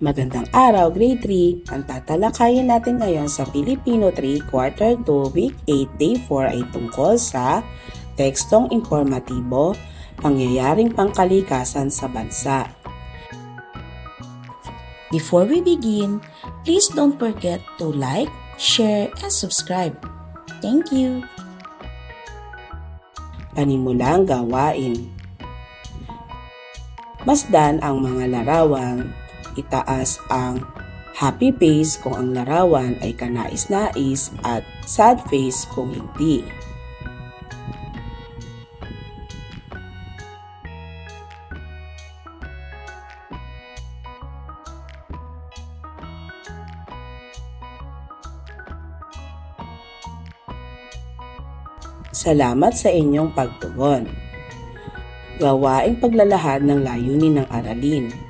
Magandang araw, Grade 3. Ang tatalakayin natin ngayon sa Filipino 3, Quarter 2, Week 8, Day 4 ay tungkol sa tekstong informatibo, pangyayaring pangkalikasan sa bansa. Before we begin, please don't forget to like, share, and subscribe. Thank you! Panimulang gawain Masdan ang mga larawan itaas ang happy face kung ang larawan ay kanais-nais at sad face kung hindi. Salamat sa inyong pagtugon. Gawaing paglalahad ng layunin ng aralin.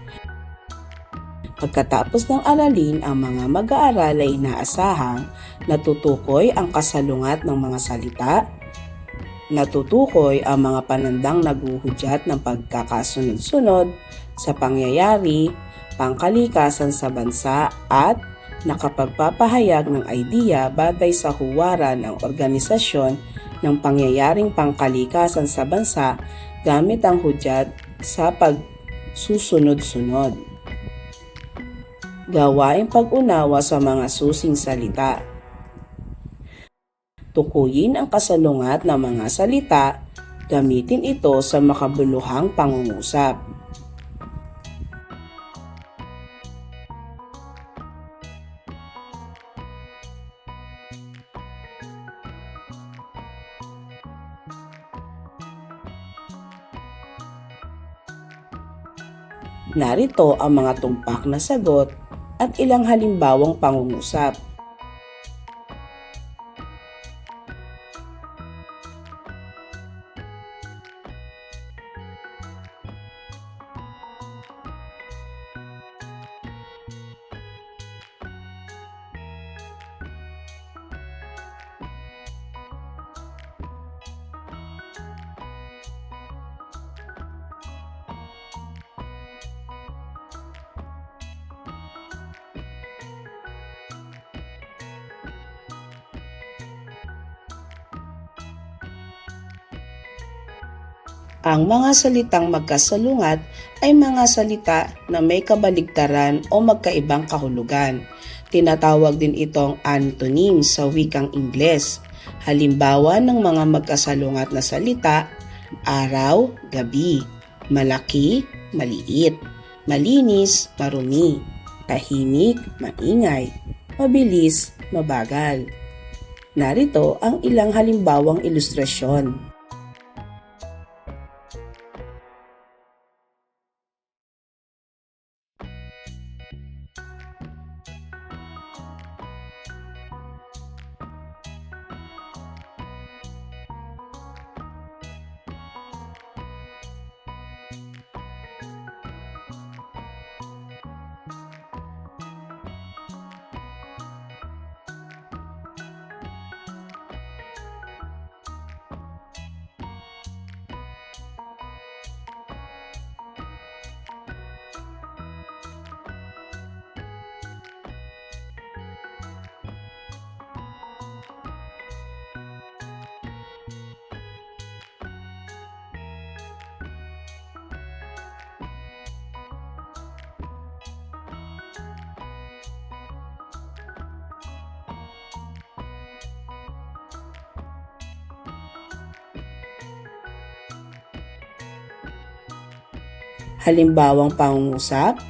Pagkatapos ng aralin, ang mga mag-aaral ay inaasahang natutukoy ang kasalungat ng mga salita, natutukoy ang mga panandang naguhudyat ng pagkakasunod-sunod sa pangyayari, pangkalikasan sa bansa at nakapagpapahayag ng idea batay sa huwaran ng organisasyon ng pangyayaring pangkalikasan sa bansa gamit ang hudyat sa pagsusunod-sunod gawaing pag-unawa sa mga susing salita. Tukuyin ang kasalungat ng mga salita, gamitin ito sa makabuluhang pangungusap. Narito ang mga tumpak na sagot at ilang halimbawang pangungusap. Ang mga salitang magkasalungat ay mga salita na may kabaligtaran o magkaibang kahulugan. Tinatawag din itong antonym sa wikang Ingles. Halimbawa ng mga magkasalungat na salita, araw, gabi, malaki, maliit, malinis, marumi, tahimik, maingay, mabilis, mabagal. Narito ang ilang halimbawang ilustrasyon. Halimbawang pangungusap,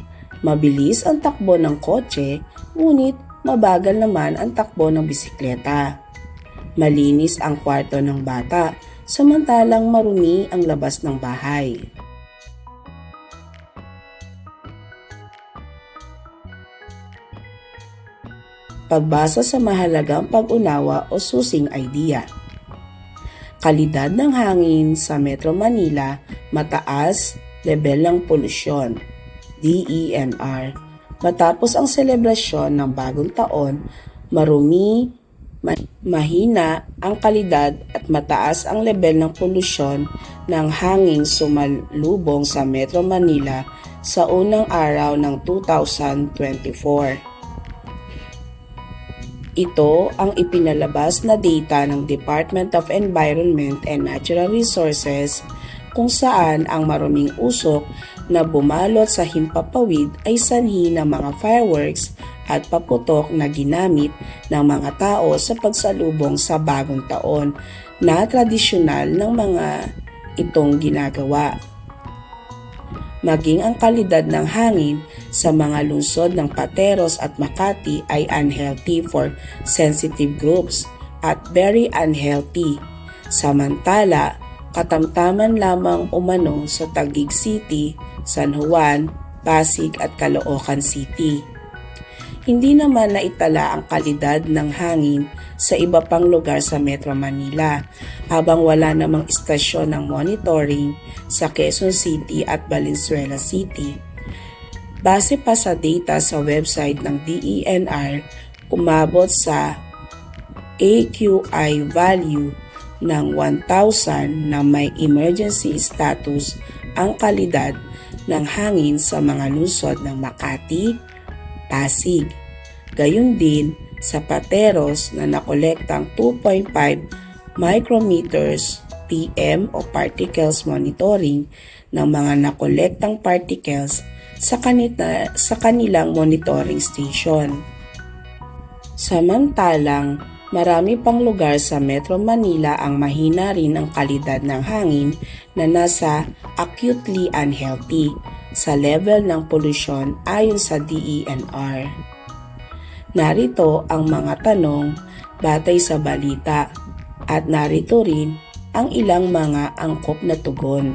mabilis ang takbo ng kotse, ngunit mabagal naman ang takbo ng bisikleta. Malinis ang kwarto ng bata, samantalang marumi ang labas ng bahay. Pagbasa sa mahalagang pag-unawa o susing idea. Kalidad ng hangin sa Metro Manila mataas level ng polusyon, DENR. Matapos ang selebrasyon ng bagong taon, marumi, mahina ang kalidad at mataas ang level ng polusyon ng hangin sumalubong sa Metro Manila sa unang araw ng 2024. Ito ang ipinalabas na data ng Department of Environment and Natural Resources kung saan ang maruming usok na bumalot sa himpapawid ay sanhi ng mga fireworks at paputok na ginamit ng mga tao sa pagsalubong sa bagong taon na tradisyonal ng mga itong ginagawa maging ang kalidad ng hangin sa mga lungsod ng Pateros at Makati ay unhealthy for sensitive groups at very unhealthy. Samantala, katamtaman lamang umano sa Taguig City, San Juan, Pasig at Caloocan City. Hindi naman naitala ang kalidad ng hangin sa iba pang lugar sa Metro Manila habang wala namang istasyon ng monitoring sa Quezon City at Valenzuela City. Base pa sa data sa website ng DENR, umabot sa AQI value ng 1,000 na may emergency status ang kalidad ng hangin sa mga lungsod ng Makati, Pasig. Gayun din sa Pateros na nakolektang 2.5 micrometers PM o particles monitoring ng mga nakolektang particles sa, kanita, sa kanilang monitoring station. Samantalang, marami pang lugar sa Metro Manila ang mahina rin ang kalidad ng hangin na nasa acutely unhealthy sa level ng polusyon ayon sa DENR. Narito ang mga tanong batay sa balita at narito rin ang ilang mga angkop na tugon.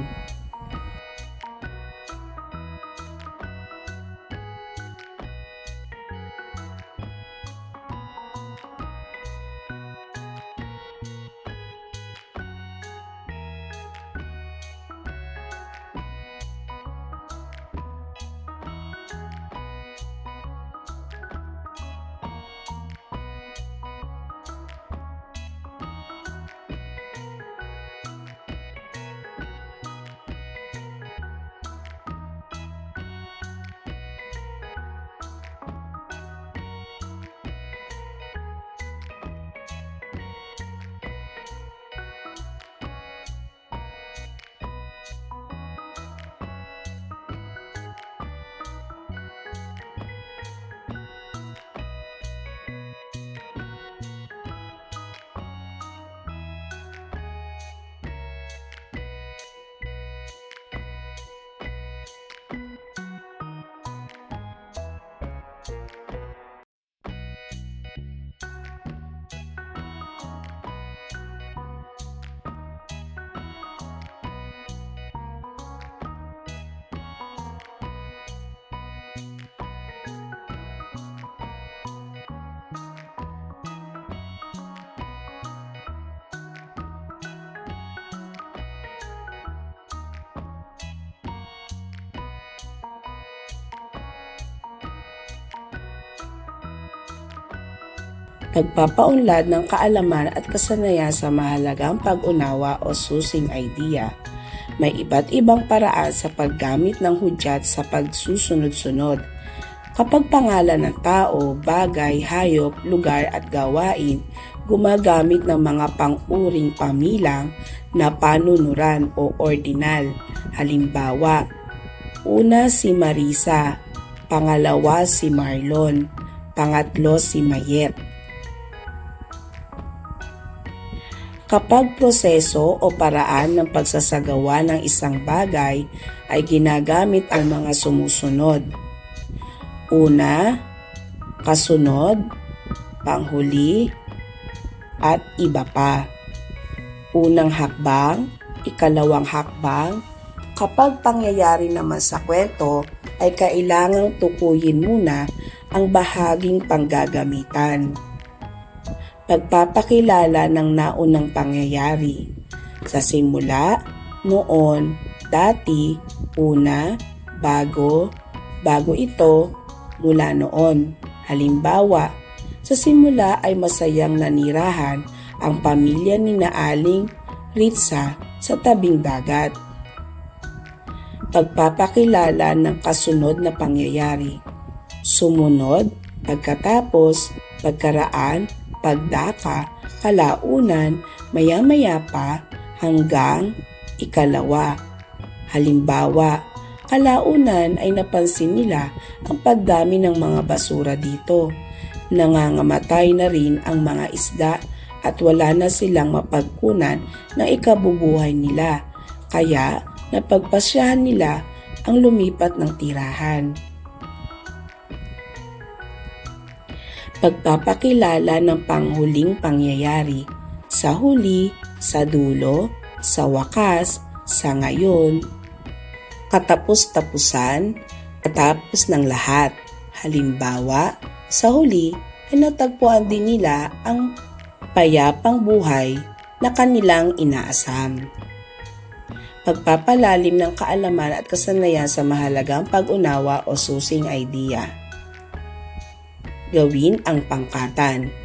Nagpapaunlad ng kaalaman at kasanayan sa mahalagang pag-unawa o susing idea. May iba't ibang paraan sa paggamit ng hudyat sa pagsusunod-sunod. Kapag pangalan ng tao, bagay, hayop, lugar at gawain, gumagamit ng mga pang-uring pamilang na panunuran o ordinal. Halimbawa, una si Marisa, pangalawa si Marlon, pangatlo si Mayet. Kapag proseso o paraan ng pagsasagawa ng isang bagay ay ginagamit ang mga sumusunod. Una, kasunod, panghuli, at iba pa. Unang hakbang, ikalawang hakbang, kapag pangyayari naman sa kwento ay kailangang tukuyin muna ang bahaging panggagamitan pagpapakilala ng naunang pangyayari. Sa simula, noon, dati, una, bago, bago ito, mula noon. Halimbawa, sa simula ay masayang nanirahan ang pamilya ni Naaling Ritsa sa tabing dagat. Pagpapakilala ng kasunod na pangyayari. Sumunod, pagkatapos, pagkaraan, pagdaka, kalaunan, maya-maya pa, hanggang ikalawa. Halimbawa, kalaunan ay napansin nila ang pagdami ng mga basura dito. Nangangamatay na rin ang mga isda at wala na silang mapagkunan ng ikabubuhay nila. Kaya napagpasyahan nila ang lumipat ng tirahan. Pagpapakilala ng panghuling pangyayari sa huli, sa dulo, sa wakas, sa ngayon, katapos-tapusan, katapos ng lahat. Halimbawa, sa huli ay natagpuan din nila ang payapang buhay na kanilang inaasam. Pagpapalalim ng kaalaman at kasanayan sa mahalagang pag-unawa o susing idea. Gawin ang pangkatan.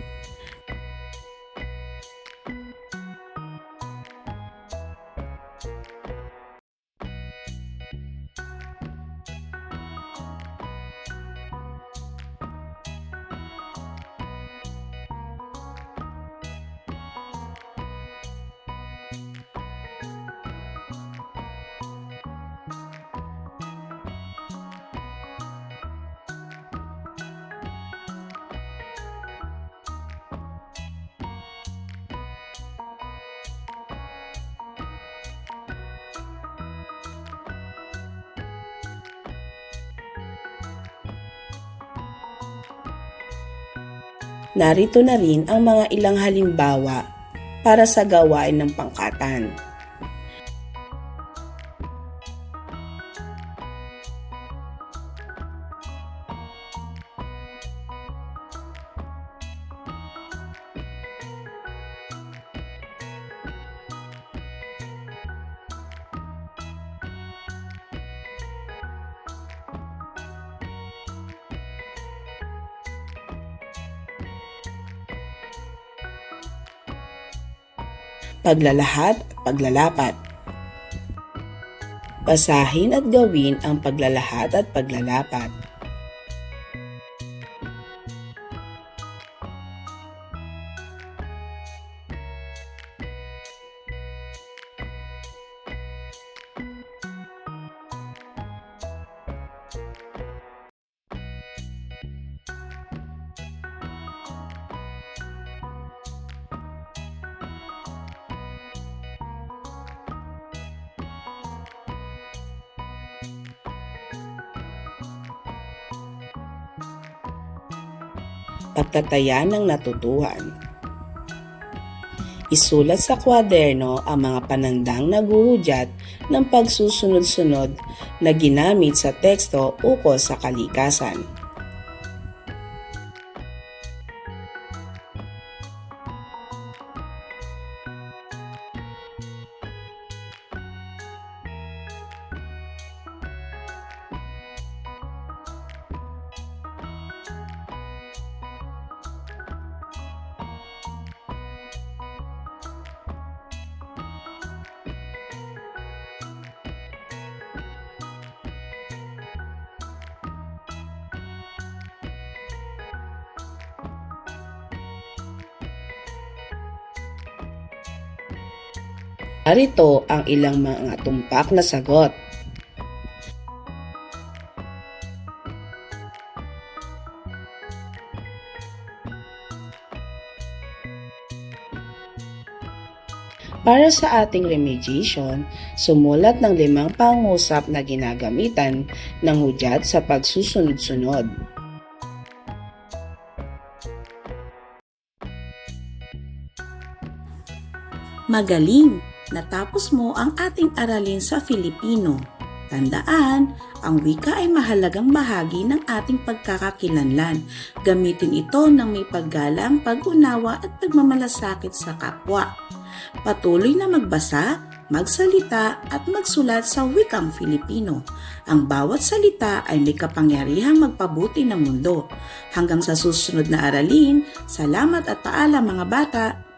Narito na rin ang mga ilang halimbawa para sa gawain ng pangkatan. Paglalahat at paglalapat. Basahin at gawin ang paglalahat at paglalapat. Pagtatayan ng natutuhan. Isulat sa kwaderno ang mga panandang naguhudyat ng pagsusunod-sunod na ginamit sa teksto ukol sa kalikasan. Narito ang ilang mga tumpak na sagot. Para sa ating remediation, sumulat ng limang pangusap na ginagamitan ng hudyat sa pagsusunod-sunod. Magaling! Natapos mo ang ating aralin sa Filipino. Tandaan, ang wika ay mahalagang bahagi ng ating pagkakakilanlan. Gamitin ito ng may paggalang, pag-unawa at pagmamalasakit sa kapwa. Patuloy na magbasa, magsalita at magsulat sa wikang Filipino. Ang bawat salita ay may kapangyarihang magpabuti ng mundo. Hanggang sa susunod na aralin, salamat at paalam mga bata!